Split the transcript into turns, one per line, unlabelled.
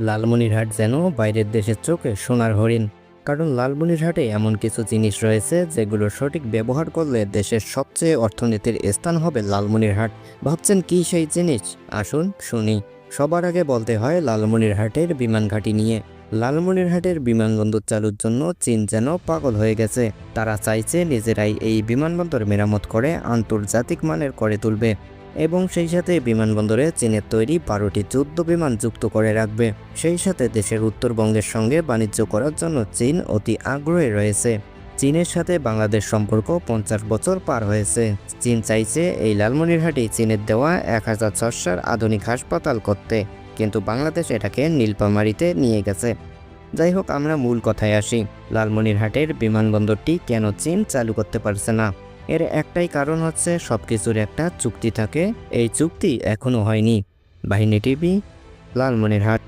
লালমনিরহাট যেন বাইরের দেশের চোখে সোনার হরিণ। কারণ লালমনিরহাটে এমন কিছু জিনিস রয়েছে যেগুলো সঠিক ব্যবহার করলে দেশের সবচেয়ে অর্থনীতির স্থান হবে লালমনিরহাট। ভাবছেন কি সেই জিনিস? আসুন শুনি। সবার আগে বলতে হয় লালমনিরহাটের বিমান ঘাঁটি নিয়ে। লালমনিরহাটের বিমানবন্দর চালুর জন্য চীন যেন পাগল হয়ে গেছে। তারা চাইছে নিজেরাই এই বিমানবন্দর মেরামত করে আন্তর্জাতিক মানের করে তুলবে। এবং সেই সাথে বিমানবন্দরে চীনের তৈরি বারোটি যুদ্ধ বিমান যুক্ত করে রাখবে। সেই সাথে দেশের উত্তরবঙ্গের সঙ্গে বাণিজ্য করার জন্য চীন অতি আগ্রহী রয়েছে। চীনের সাথে বাংলাদেশ সম্পর্ক পঞ্চাশ বছর পার হয়েছে। চীন চাইছে এই লালমনিরহাটে চীনের দেওয়া এক হাজার ছশার আধুনিক হাসপাতাল করতে। কিন্তু বাংলাদেশ এটাকে নীলপামারিতে নিয়ে গেছে। যাই হোক, আমরা মূল কথায় আসি। লালমনিরহাটের বিমানবন্দরটি কেন চীন চালু করতে পারছে না? এর একটাই কারণ হচ্ছে সব কিছুর একটা চুক্তি থাকে। এই চুক্তি এখনও হয়নি। বাহিনী টিভি, লালমনিরহাট।